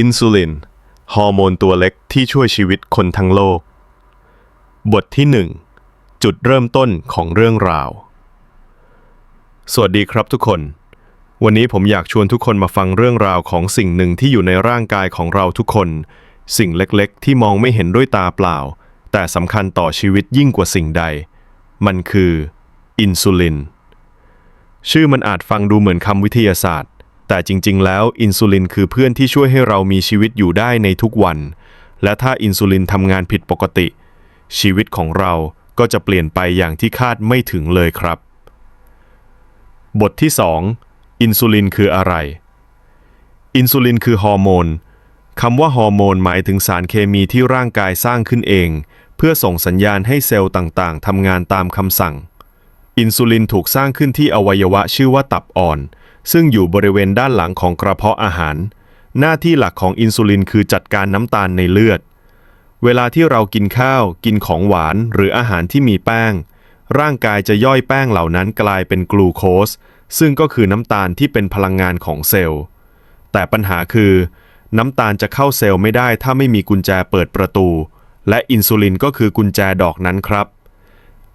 อินซูลิน ฮอร์โมนตัวเล็กที่ช่วยชีวิตคนทั้งโลก บทที่ 1 จุดเริ่มต้นของเรื่องราว สวัสดีครับทุกคน วันนี้ผมอยากชวนทุกคนมาฟังเรื่องราวของสิ่งหนึ่งที่อยู่ในร่างกายของเราทุกคน สิ่งเล็กๆ ที่มองไม่เห็นด้วยตาเปล่า แต่สำคัญต่อชีวิตยิ่งกว่าสิ่งใด มันคืออินซูลิน ชื่อมันอาจฟังดูเหมือนคำวิทยาศาสตร์ แต่จริงๆ แล้วอินซูลินคือเพื่อนที่ช่วยให้เรามีชีวิตอยู่ได้ในทุกวัน และถ้าอินซูลินทำงานผิดปกติ ชีวิตของเราก็จะเปลี่ยนไปอย่างที่คาดไม่ถึงเลยครับ บทที่ 2 อินซูลินคืออะไร อินซูลินคือฮอร์โมนคำว่าฮอร์โมนหมายถึงสารเคมีที่ร่างกายสร้างขึ้นเอง เพื่อส่งสัญญาณให้เซลล์ต่างๆทำงานตามคำสั่ง อินซูลินถูกสร้างขึ้นที่อวัยวะชื่อว่าตับอ่อน ซึ่งอยู่บริเวณด้านหลังของกระเพาะอาหาร หน้าที่หลักของอินซูลินคือจัดการน้ำตาลในเลือด เวลาที่เรากินข้าว กินของหวานหรืออาหารที่มีแป้ง ร่างกายจะย่อยแป้งเหล่านั้นกลายเป็นกลูโคส ซึ่งก็คือน้ำตาลที่เป็นพลังงานของเซลล์ แต่ปัญหาคือ น้ำตาลจะเข้าเซลล์ไม่ได้ถ้าไม่มีกุญแจเปิดประตู และอินซูลินก็คือกุญแจดอกนั้นครับ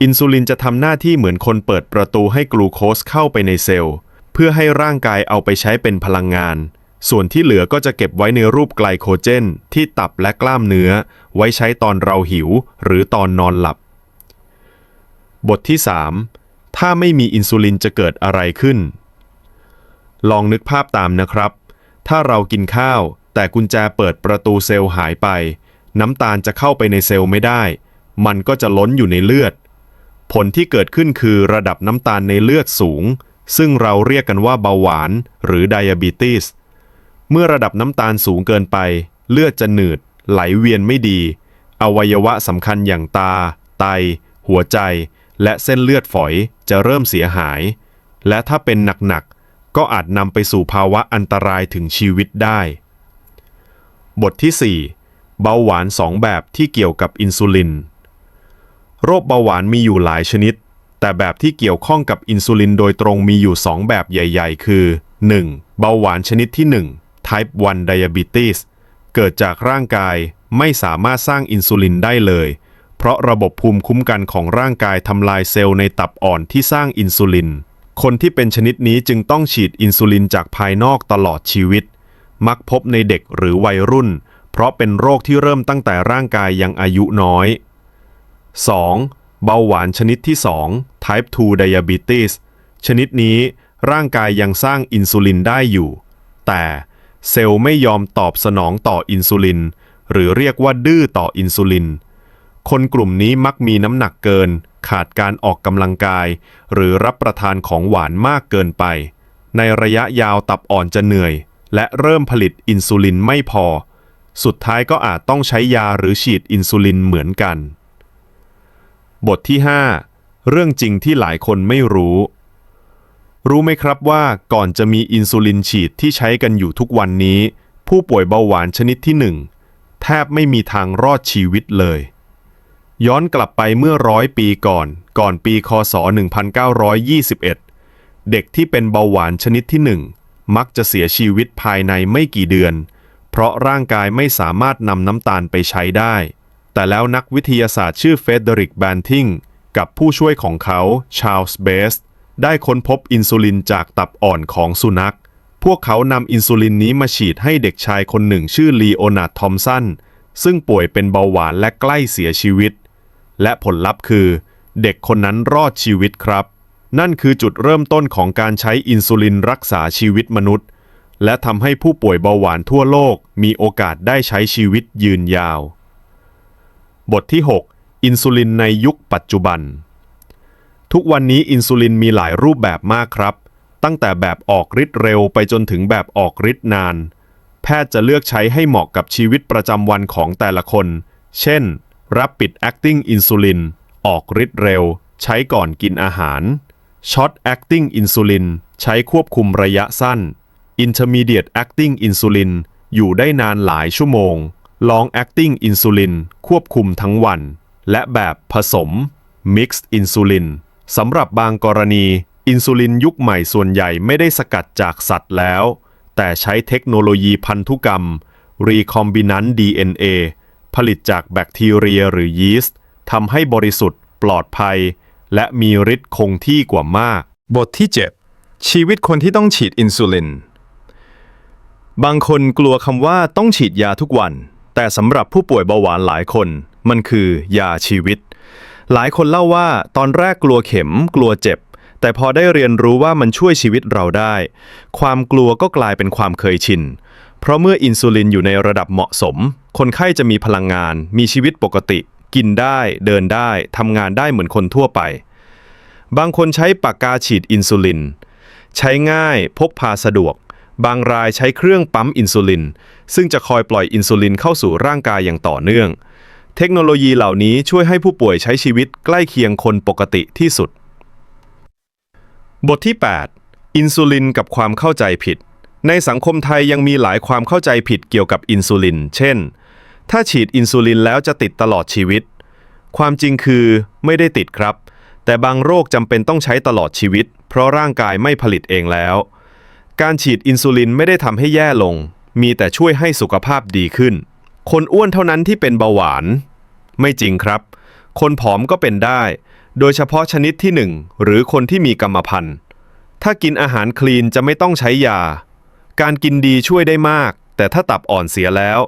อินซูลินจะทำหน้าที่เหมือนคนเปิดประตูให้กลูโคสเข้าไปในเซลล์ เพื่อให้ร่างกายเอาไปใช้เป็นพลังงาน ส่วนที่เหลือก็จะเก็บไว้ในรูปไกลโคเจน ที่ตับและกล้ามเนื้อ ไว้ใช้ตอนเราหิวหรือตอนนอนหลับ บทที่ 3 ถ้าไม่มีอินซูลินจะเกิดอะไรขึ้น ลองนึกภาพตามนะครับ ถ้าเรากินข้าว แต่กุญแจเปิดประตูเซลล์หายไป น้ำตาลจะเข้าไปในเซลล์ไม่ได้ มันก็จะล้นอยู่ในเลือด ผลที่เกิดขึ้นคือระดับน้ำตาลในเลือดสูง ซึ่งเราเรียกกันว่าเบาหวานหรือ diabetes เมื่อระดับน้ำตาลสูงเกินไป เลือดจะหนืด ไหลเวียนไม่ดี อวัยวะสำคัญอย่างตา ไต หัวใจ และเส้นเลือดฝอยจะเริ่มเสียหาย และถ้าเป็นหนักๆ ก็อาจนำไปสู่ภาวะอันตรายถึงชีวิตได้ บทที่ 4 เบาหวาน2แบบที่เกี่ยวกับอินซูลิน โรคเบาหวานมีอยู่หลายชนิด แต่แบบที่เกี่ยวข้องกับอินซูลินโดยตรงมีอยู่ 2 แบบใหญ่ ๆ คือ 1. เบาหวานชนิดที่ 1 type 1 diabetes เกิดจากร่างกายไม่สามารถสร้างอินซูลินได้เลย เพราะระบบภูมิคุ้มกันของร่างกายทำลายเซลล์ในตับอ่อนที่สร้างอินซูลิน คนที่เป็นชนิดนี้จึงต้องฉีดอินซูลินจากภายนอกตลอดชีวิต มักพบในเด็กหรือวัยรุ่น เพราะเป็นโรคที่เริ่มตั้งแต่ร่างกายยังอายุน้อย 2. เบาหวานชนิดที่ 2 type 2 diabetes ชนิดนี้ร่างกายยังสร้างอินซูลินได้อยู่ แต่เซลล์ไม่ยอมตอบสนองต่ออินซูลิน หรือเรียกว่าดื้อต่ออินซูลิน คนกลุ่มนี้มักมีน้ำหนักเกิน ขาดการออกกำลังกาย หรือรับประทานของหวานมากเกินไป ในระยะยาวตับอ่อนจะเหนื่อย และเริ่มผลิตอินซูลินไม่พอ สุดท้ายก็อาจต้องใช้ยาหรือฉีดอินซูลินเหมือนกัน บทที่ 5 เรื่องจริงที่หลายคนไม่รู้ รู้ไหมครับว่าก่อนจะมีอินซูลินฉีดที่ใช้กันอยู่ทุกวันนี้ ผู้ป่วยเบาหวานชนิดที่ 1 แทบไม่มีทางรอดชีวิตเลย ย้อนกลับไปเมื่อร้อยปีก่อน ก่อนปีคศ 1921 เด็กที่เป็นเบาหวานชนิดที่ 1 มักจะเสียชีวิตภายในไม่กี่เดือน เพราะร่างกายไม่สามารถนำน้ำตาลไปใช้ได้ แต่แล้วนักวิทยาศาสตร์ชื่อเฟเดริกแบนทิงกับผู้ช่วยของเขาชาร์ลส์เบสได้ค้นพบอินซูลินจากตับอ่อนของสุนัข พวกเขานำอินซูลินนี้มาฉีดให้เด็กชายคนหนึ่งชื่อลีโอนาร์ดทอมสันซึ่งป่วยเป็นเบาหวานและใกล้เสียชีวิต และผลลัพธ์คือ เด็กคนนั้นรอดชีวิตครับ นั่นคือจุดเริ่มต้นของการใช้อินซูลินรักษาชีวิตมนุษย์ และทำให้ผู้ป่วยเบาหวานทั่วโลกมีโอกาสได้ใช้ชีวิตยืนยาว บทที่ 6 อินซูลินในยุคปัจจุบัน ทุกวันนี้อินซูลินมีหลายรูปแบบมากครับ ตั้งแต่แบบออกฤทธิ์เร็วไปจนถึงแบบออกฤทธิ์นาน แพทย์จะเลือกใช้ให้เหมาะกับชีวิตประจำวันของแต่ละคน เช่น Rapid Acting Insulin ออกฤทธิ์เร็ว ใช้ก่อนกินอาหาร Short Acting Insulin ใช้ควบคุมระยะสั้น Intermediate Acting Insulin อยู่ได้นานหลายชั่วโมง Long Acting Insulin ควบคุมทั้งวัน และแบบผสม Mixed Insulin สำหรับบางกรณี อินซูลินยุคใหม่ส่วนใหญ่ไม่ได้สกัดจากสัตว์แล้ว แต่ใช้เทคโนโลยีพันธุกรรม recombinant DNA ผลิตจากแบคทีเรียหรือยีสต์ทำให้บริสุทธิ์ปลอดภัย และมีฤทธิ์คงที่กว่ามาก บทที่ 7 ชีวิตคนที่ต้องฉีดอินซูลิน บางคนกลัวคำว่าต้องฉีดยาทุกวัน แต่สำหรับผู้ป่วยเบาหวานหลายคน มันคือยาชีวิต หลายคนเล่าว่าตอนแรกกลัวเข็มกลัวเจ็บ แต่พอได้เรียนรู้ว่ามันช่วยชีวิตเราได้ ความกลัวก็กลายเป็นความเคยชิน เพราะเมื่ออินซูลินอยู่ในระดับเหมาะสม คนไข้จะมีพลังงาน มีชีวิตปกติ กินได้ เดินได้ทำงานได้เหมือนคนทั่วไป บางคนใช้ปากกาฉีดอินซูลิน ใช้ง่ายพกพาสะดวก บางรายใช้เครื่องปั๊มอินซูลิน ซึ่งจะคอยปล่อยอินซูลินเข้าสู่ร่างกายอย่างต่อเนื่อง เทคโนโลยีเหล่านี้ช่วยให้ผู้ป่วยใช้ชีวิตใกล้เคียงคนปกติที่สุด บทที่ 8 อินซูลินกับความเข้าใจผิด ในสังคมไทยยังมีหลายความเข้าใจผิดเกี่ยวกับอินซูลิน เช่น ถ้าฉีดอินซูลินแล้วจะติดตลอดชีวิต ความจริงคือไม่ได้ติดครับ แต่บางโรคจำเป็นต้องใช้ตลอดชีวิต เพราะร่างกายไม่ผลิตเองแล้ว การฉีดอินซูลินไม่ได้ทำให้แย่ลง มีแต่ช่วยให้สุขภาพดีขึ้น คนอ้วนเท่านั้นที่เป็นเบาหวาน ไม่จริงครับ คนผอมก็เป็นได้ โดยเฉพาะชนิดที่หนึ่งหรือคนที่มีกรรมพันธุ์ ถ้ากินอาหารคลีนจะไม่ต้องใช้ยา การกินดีช่วยได้มาก แต่ถ้าตับอ่อนเสียแล้ว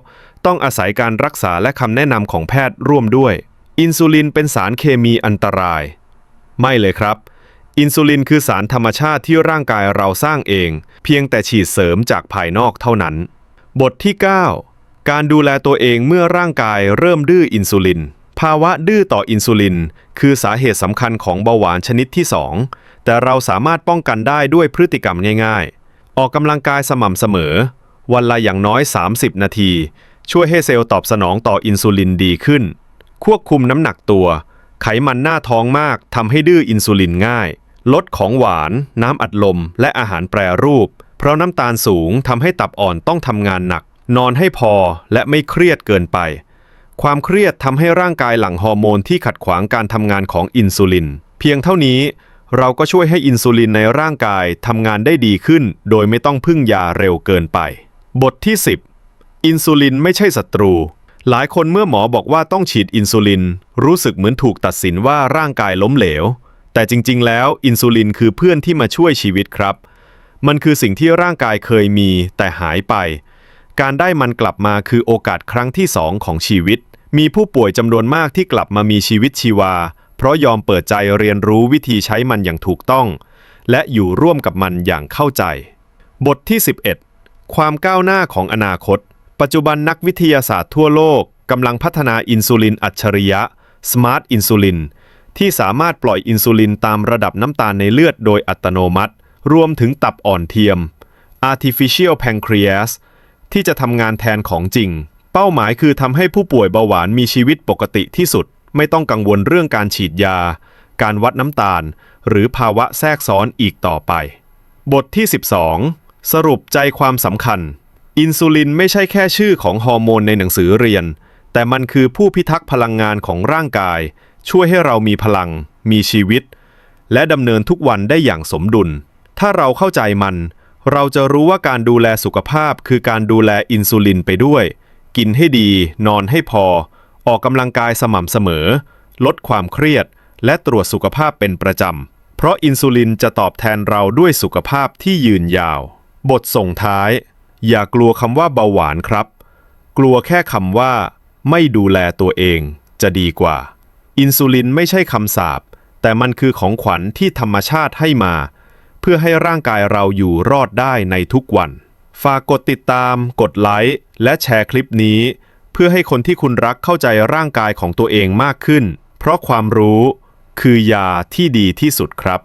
ต้องอาศัยการรักษาและคำแนะนำของแพทย์ร่วมด้วย อินซูลินเป็นสารเคมีอันตราย ไม่เลยครับ อินซูลินคือสารธรรมชาติที่ร่างกายเราสร้างเอง เพียงแต่ฉีดเสริมจากภายนอกเท่านั้น บทที่ 9 การดูแลตัวเองเมื่อร่างกายเริ่มดื้ออินซูลิน ภาวะดื้อต่ออินซูลิน คือสาเหตุสำคัญของเบาหวานชนิดที่ 2 แต่เราสามารถป้องกันได้ด้วยพฤติกรรมง่าย ๆ ออกกำลังกายสม่ำเสมอ วันละอย่างน้อย 30 นาที ช่วยให้เซลล์ตอบสนองต่ออินซูลินดีขึ้น ควบคุมน้ำหนักตัว ไขมันหน้าท้องมากทำให้ดื้ออินซูลินง่าย ลดของหวาน น้ำอัดลม และอาหารแปรรูป เพราะน้ำตาลสูงทำให้ตับอ่อนต้องทำงานหนัก นอนให้พอและไม่เครียดเกินไป ความเครียดทำให้ร่างกายหลั่งฮอร์โมนที่ขัดขวางการทำงานของอินซูลิน เพียงเท่านี้ เราก็ช่วยให้อินซูลินในร่างกายทำงานได้ดีขึ้น โดยไม่ต้องพึ่งยาเร็วเกินไป บทที่ 10 อินซูลินไม่ใช่ศัตรู หลายคนเมื่อหมอบอกว่าต้องฉีดอินซูลิน รู้สึกเหมือนถูกตัดสินว่าร่างกายล้มเหลว แต่จริง ๆ แล้วอินซูลินคือเพื่อนที่มาช่วยชีวิตครับ มันคือสิ่งที่ร่างกายเคยมีแต่หายไป การได้มันกลับมาคือโอกาสครั้งที่สองของชีวิต มีผู้ป่วยจำนวนมากที่กลับมามีชีวิตชีวา เพราะยอมเปิดใจเรียนรู้วิธีใช้มันอย่างถูกต้อง และอยู่ร่วมกับมันอย่างเข้าใจ บทที่ 11 ความก้าวหน้าของอนาคต ปัจจุบันนักวิทยาศาสตร์ทั่วโลกกำลังพัฒนาอินซูลินอัจฉริยะ Smart Insulin ที่สามารถปล่อยอินซูลินตามระดับน้ำตาลในเลือดโดยอัตโนมัติ รวมถึงตับอ่อนเทียม Artificial Pancreas ที่จะทำงานแทนของจริง เป้าหมายคือทำให้ผู้ป่วยเบาหวานมีชีวิตปกติที่สุด ไม่ต้องกังวลเรื่องการฉีดยา การวัดน้ำตาล หรือภาวะแทรกซ้อนอีกต่อไป บทที่ 12 สรุปใจความสำคัญ อินซูลินไม่ใช่แค่ชื่อของฮอร์โมนในหนังสือเรียน แต่มันคือผู้พิทักษ์พลังงานของร่างกาย ช่วยให้เรามีพลัง มีชีวิต และดำเนินทุกวันได้อย่างสมดุล ถ้าเราเข้าใจมัน เราจะรู้ว่าการดูแลสุขภาพคือการดูแลอินซูลินไปด้วย กินให้ดี นอนให้พอ ออกกำลังกายสม่ำเสมอ ลดความเครียด และตรวจสุขภาพเป็นประจำ เพราะอินซูลินจะตอบแทนเราด้วยสุขภาพที่ยืนยาว บทส่งท้าย อย่ากลัวคำว่าเบาหวานครับ กลัวแค่คำว่า ไม่ดูแลตัวเองจะดีกว่า อินซูลินไม่ใช่คำสาปแต่มันคือของขวัญที่ธรรมชาติให้มา เพื่อให้ร่างกายเราอยู่รอดได้ในทุกวัน ฝากกดติดตาม กดไลค์และแชร์คลิปนี้ เพื่อให้คนที่คุณรักเข้าใจร่างกายของตัวเองมากขึ้น เพราะความรู้คือยาที่ดีที่สุดครับ